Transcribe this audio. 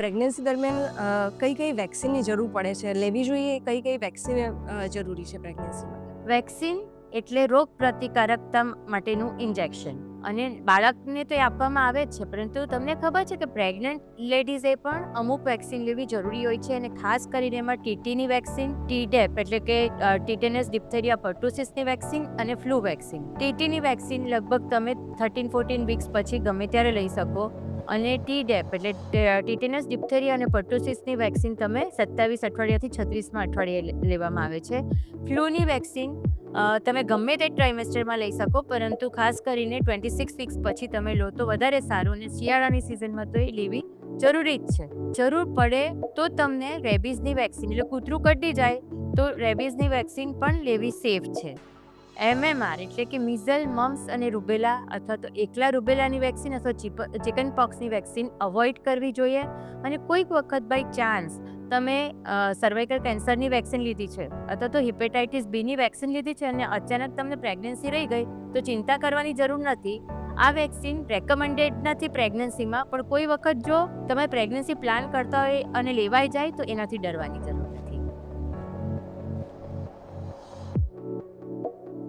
Pregnancy દરમિયાન કઈ કઈ વેક્સિનની જરૂર પડે છે? લેવી જોઈએ કઈ કઈ વેક્સિન જરૂરી છે પ્રેગ્નન્સીમાં? વેક્સિન એટલે રોગ પ્રતિકારકતા માટેનું ઇન્જેક્શન. અને બાળકને તો એ આપવામાં આવે જ છે, પરંતુ તમને ખબર છે કે પ્રેગ્નન્ટ લેડીઝે પણ અમુક વેક્સિન લેવી જરૂરી હોય છે અને ખાસ કરીને એમાં ટીટીની વેક્સિન ટીડેપ એટલે કે ટીટેનસ, ડિપ્થેરિયા, પર્ટુસિસની વેક્સિન અને ફ્લૂ વેક્સિન. ટીટીની વેક્સિન લગભગ તમે થર્ટીન, ફોર્ટીન વીક્સ પછી ગમે ત્યારે લઈ શકો. અને ટી ડેપ એટલે ટીટેનસ, ડિપ્થેરિયા અને પર્ટુસિસની વેક્સિન તમે સત્તાવીસ અઠવાડિયાથી છત્રીસમાં અઠવાડિયે લેવામાં આવે છે. ફ્લૂની વેક્સિન તમે ગમે તે ટ્રાઇમેસ્ટરમાં લઈ શકો, પરંતુ ખાસ કરીને ટ્વેન્ટી સિક્સ વીક્સ પછી તમે લો તો વધારે સારું અને શિયાળાની સિઝનમાં તો એ લેવી જરૂરી જ છે. જરૂર પડે તો તમને રેબીઝની વેક્સિન, એટલે કૂતરું કટી જાય તો રેબીઝની વેક્સિન પણ લેવી સેફ છે. એમએમઆર એટલે કે મિઝલ મમ્સ અને રૂબેલા અથવા તો એકલા રૂબેલાની વેક્સિન અથવા ચિકન પોક્સની વેક્સિન અવોઇડ કરવી જોઈએ. અને કોઈક વખત બાય ચાન્સ તમે સર્વાઇકલ કેન્સરની વેક્સિન લીધી છે અથવા તો હિપેટાઇટિસ બીની વેક્સિન લીધી છે અને અચાનક તમને પ્રેગ્નન્સી રહી ગઈ, તો ચિંતા કરવાની જરૂર નથી. આ વેક્સિન રેકમેન્ડેડ નથી પ્રેગ્નન્સીમાં પણ કોઈ વખત જો તમે પ્રેગ્નન્સી પ્લાન કરતા હોય અને લેવાઈ જાય તો એનાથી ડરવાની જરૂર